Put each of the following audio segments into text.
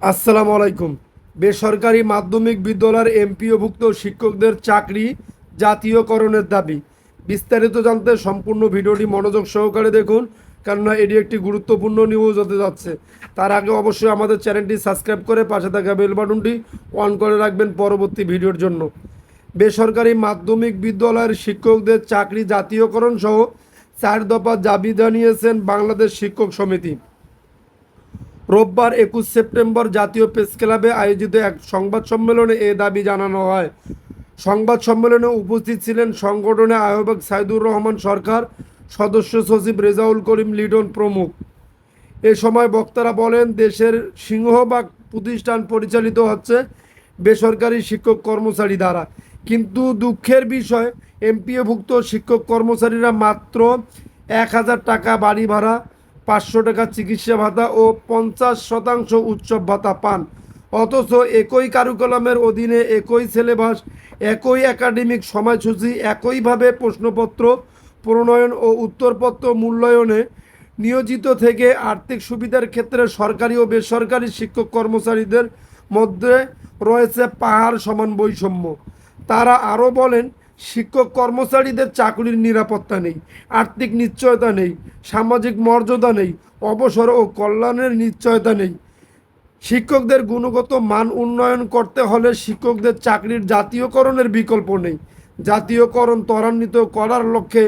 আসসালামু আলাইকুম। বেসরকারি মাধ্যমিক বিদ্যালয়ের এমপিওভুক্ত শিক্ষকদের চাকরি জাতীয়করণের দাবি। বিস্তারিত জানতে সম্পূর্ণ ভিডিওটি মনোযোগ সহকারে দেখুন, কেননা এটি একটি গুরুত্বপূর্ণ নিউজ হতে যাচ্ছে। তার আগে অবশ্যই আমাদের চ্যানেলটি সাবস্ক্রাইব করে পাশে থাকা বেল বাটনটি অন করে রাখবেন পরবর্তী ভিডিওর জন্য। বেসরকারি মাধ্যমিক বিদ্যালয়ের শিক্ষকদের চাকরি জাতীয়করণ সহ চার দফা দাবি জানিয়েছেন বাংলাদেশ শিক্ষক সমিতি। রোববার একুশ সেপ্টেম্বর জাতীয় প্রেস ক্লাবে আয়োজিত এক সংবাদ সম্মেলনে এ দাবি জানানো হয়। সংবাদ সম্মেলনে উপস্থিত ছিলেন সংগঠনের আহ্বায়ক সাইদুর রহমান সরকার, সদস্য সচিব রেজাউল করিম লিডন প্রমুখ। এ সময় বক্তারা বলেন, দেশের সিংহভাগ প্রতিষ্ঠান পরিচালিত হচ্ছে বেসরকারি শিক্ষক কর্মচারী দ্বারা। কিন্তু দুঃখের বিষয় এমপিওভুক্ত শিক্ষক কর্মচারীরা মাত্র এক হাজার টাকা বাড়ি ভাড়া পাঁচশো টাকা চিকিৎসা ভাতা ও পঞ্চাশ শতাংশ উৎসব ভাতা পান। অথচ একই কারুকলামের অধীনে একই সিলেবাস, একই একাডেমিক সময়সূচি, একইভাবে প্রশ্নপত্র, প্রণয়ন ও উত্তরপত্র মূল্যায়নে নিয়োজিত থেকে আর্থিক সুবিধার ক্ষেত্রে সরকারি ও বেসরকারি শিক্ষক কর্মচারীদের মধ্যে রয়েছে পাহাড় সমান বৈষম্য। তারা আরও বলেন শিক্ষক কর্মচারীদের চাকরির নিরাপত্তা নেই, আর্থিক নিশ্চয়তা নেই, সামাজিক মর্যাদা নেই, অবসর ও কল্যাণের নিশ্চয়তা নেই। শিক্ষকদের গুণগত মান উন্নয়ন করতে হলে শিক্ষকদের চাকরির জাতীয়করণের বিকল্প নেই। জাতীয়করণ ত্বরান্বিত করার লক্ষ্যে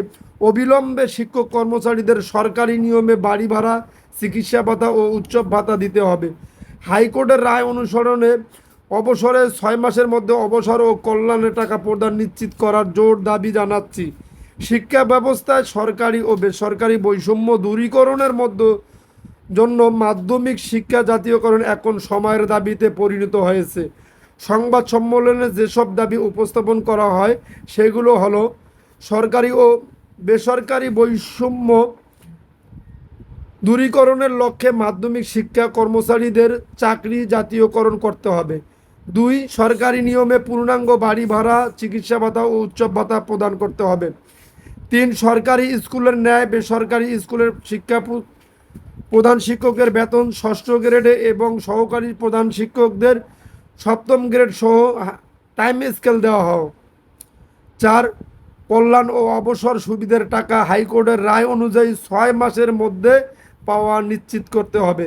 অবিলম্বে শিক্ষক কর্মচারীদের সরকারি নিয়মে বাড়ি ভাড়া, চিকিৎসা ভাতা ও উৎসব ভাতা দিতে হবে। হাইকোর্টের রায় অনুসরণে অবসরে ছয় মাসের মধ্যে অবসর ও কল্যাণের টাকা প্রদান নিশ্চিত করার জোর দাবি জানাচ্ছি। শিক্ষা ব্যবস্থায় সরকারি ও বেসরকারি বৈষম্য দূরীকরণের মধ্য জন্য মাধ্যমিক শিক্ষা জাতীয়করণ এখন সময়ের দাবিতে পরিণত হয়েছে। সংবাদ সম্মেলনে যেসব দাবি উপস্থাপন করা হয়, সেগুলো হলো সরকারি ও বেসরকারি বৈষম্য দূরীকরণের লক্ষ্যে মাধ্যমিক শিক্ষা কর্মচারীদের চাকরি জাতীয়করণ করতে হবে। দুই, সরকারি নিয়মে পূর্ণাঙ্গ বাড়ি ভাড়া, চিকিৎসা ভাতা ও উৎসব ভাতা প্রদান করতে হবে। তিন, সরকারি স্কুলের ন্যায় বেসরকারি স্কুলের শিক্ষা প্রধান শিক্ষকের বেতন ষষ্ঠ গ্রেডে এবং সহকারী প্রধান শিক্ষকদের সপ্তম গ্রেড সহ টাইম স্কেল দেওয়া হোক চার, কল্যাণ ও অবসর সুবিধার টাকা হাইকোর্টের রায় অনুযায়ী ছয় মাসের মধ্যে পাওয়া নিশ্চিত করতে হবে।